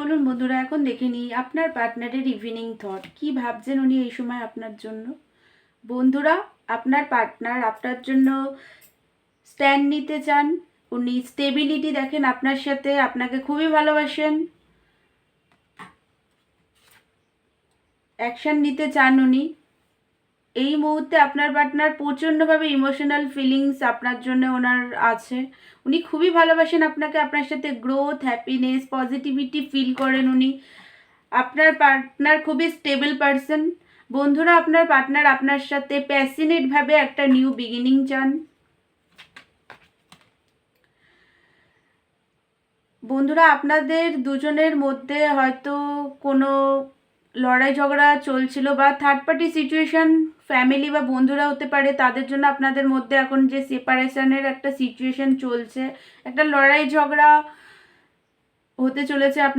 চলুন বন্ধুরা, এখন দেখে নিই আপনার পার্টনারের ইভিনিং থট কি ভাবছেন উনি এই সময় আপনার জন্য? বন্ধুরা, আপনার পার্টনার আপনার জন্য স্ট্যান্ড নিতে চান। উনি স্টেবিলিটি দেখেন আপনার সাথে, আপনাকে খুবই ভালোবাসেন। অ্যাকশান নিতে চান উনি। এই মুহূর্তে আপনার পার্টনার প্রচণ্ডভাবে ইমোশনাল ফিলিংস আপনার জন্য ওনার আছে। উনি খুবই ভালোবাসেন আপনাকে, আপনার সাথে গ্রোথ হ্যাপিনেস পজিটিভিটি ফিল করেন উনি। আপনার পার্টনার খুবই স্টেবল পারসন বন্ধুরা, আপনার পার্টনার আপনার সাথে প্যাসিনেটভাবে একটা নিউ বিগিনিং চান। বন্ধুরা, আপনাদের দুজনের মধ্যে হয়তো কোনো লড়াই ঝগড়া চলছিল বা থার্ড পার্টি সিচুয়েশান ফ্যামিলি বা বন্ধুরা হতে পারে, তাদের জন্য আপনাদের মধ্যে এখন যে সেপারেশনের একটা সিচুয়েশান চলছে, একটা লড়াই ঝগড়া হতে চলেছে